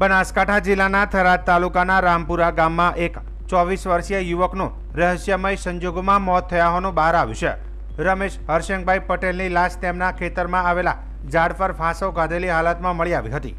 બનાસકાંઠા જિલ્લાના થરાદ તાલુકાના રામપુરા ગામમાં એક ચોવીસ વર્ષીય યુવકનું રહસ્યમય સંજોગોમાં મોત થયા હોવાનું બહાર આવ્યું છે. રમેશ હરશંગભાઈ પટેલની લાશ તેમના ખેતરમાં આવેલા ઝાડ પર ફાંસો કાઢેલી હાલતમાં મળી આવી હતી.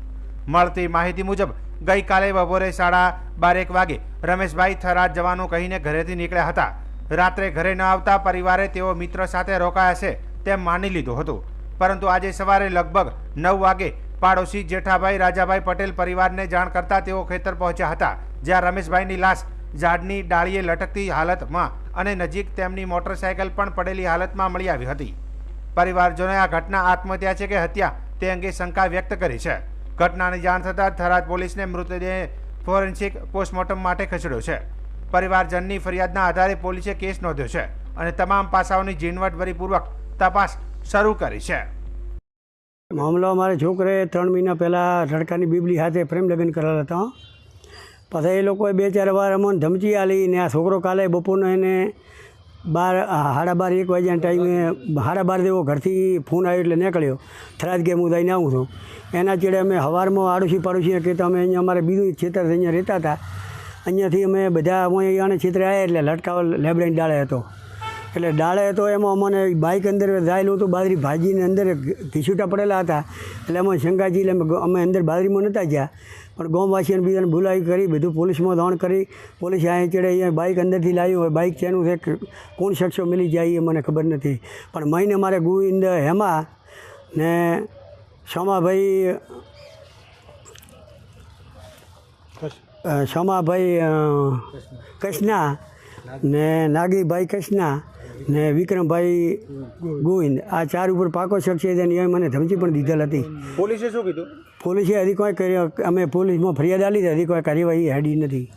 મળતી માહિતી મુજબ, ગઈકાલે બપોરે સાડા બારેક વાગે રમેશભાઈ થરાદ જવાનું કહીને ઘરેથી નીકળ્યા હતા. રાત્રે ઘરે ન આવતા પરિવારે તેઓ મિત્ર સાથે રોકાયા છે તેમ માની લીધું હતું. પરંતુ આજે સવારે લગભગ નવ વાગે પાડોશી જેઠાભાઈ, રાજાભાઈ પટેલ પરિવારને જાણ કરતા તેઓ ખેતર પહોંચ્યા હતા, જ્યાં રમેશભાઈની લાશ ઝાડની ડાળીએ લટકતી હાલતમાં અને નજીક તેમની મોટરસાયકલ પણ પડેલી હાલતમાં મળી આવી હતી. પરિવારજનોએ આ ઘટના આત્મહત્યા છે કે હત્યા તે અંગે શંકા વ્યક્ત કરી છે. ઘટનાની જાણ થતાં થરાદ પોલીસને મૃતદેહ ફોરેન્સિક પોસ્ટમોર્ટમ માટે ખસેડ્યો છે. પરિવારજનની ફરિયાદના આધારે પોલીસે કેસ નોંધ્યો છે અને તમામ પાસાઓની ઝીણવટભરીપૂર્વક તપાસ શરૂ કરી છે. મામલો અમારે છોકરે ત્રણ મહિના પહેલાં લડકાની બીબલી સાથે પ્રેમ લગ્ન કરેલા હતા. પછી એ લોકોએ બે ચાર વાર અમને ધમકી આલી ને આ છોકરો કાલે બપોરનો એને બાર સાડા બાર, એક વાગ્યાના ટાઈમે સાડા બાર જેવો ઘરથી ફોન આવ્યો એટલે નીકળ્યો. થરાદ ગેમ હું થઈને આવું છું. એના ચેડે અમે સવારમાં આડોશી પાડોશી કે અમે અહીંયા અમારે બીજું છેતર અહીંયા રહેતા હતા. અહીંયાથી અમે બધા અમે અહીંયાને છેતરે આવ્યા એટલે લટકાવ લેબડાઈને ડાળે હતો. એટલે ડાળે તો એમાં અમને બાઇક અંદર જાયેલું હતું બાજરી ભાજીને અંદર ઘીસુટા પડેલા હતા. એટલે અમે શંકાજી, એટલે અમે- અંદર બાજરીમાં નહોતા ગયા. પણ ગામવાસીઓને બીજાને બોલાવી કરી, બધું પોલીસમાં દોણ કરી. પોલીસ અહીંયા ચડે અહીંયા બાઇક અંદરથી લાવ્યું હોય. બાઇક ચેનું છે કોણ શખ્સો મિલી જાય એ મને ખબર નથી. પણ મહિને મારે ગોવિંદ હેમા ને શમાભાઈ શમાભાઈ કૃષ્ણા ને નાગીભાઈ કૃષ્ણા ને વિક્રમભાઈ ગોવિંદ. આ ચાર ઉપર પાકો શક છે તેની એ મને ધમકી પણ દીધેલ હતી. પોલીસે શું કીધું? પોલીસે હજી કોઈ કર્યો અમે પોલીસમાં ફરિયાદ હતી હજી કોઈ કાર્યવાહી હેડી નથી.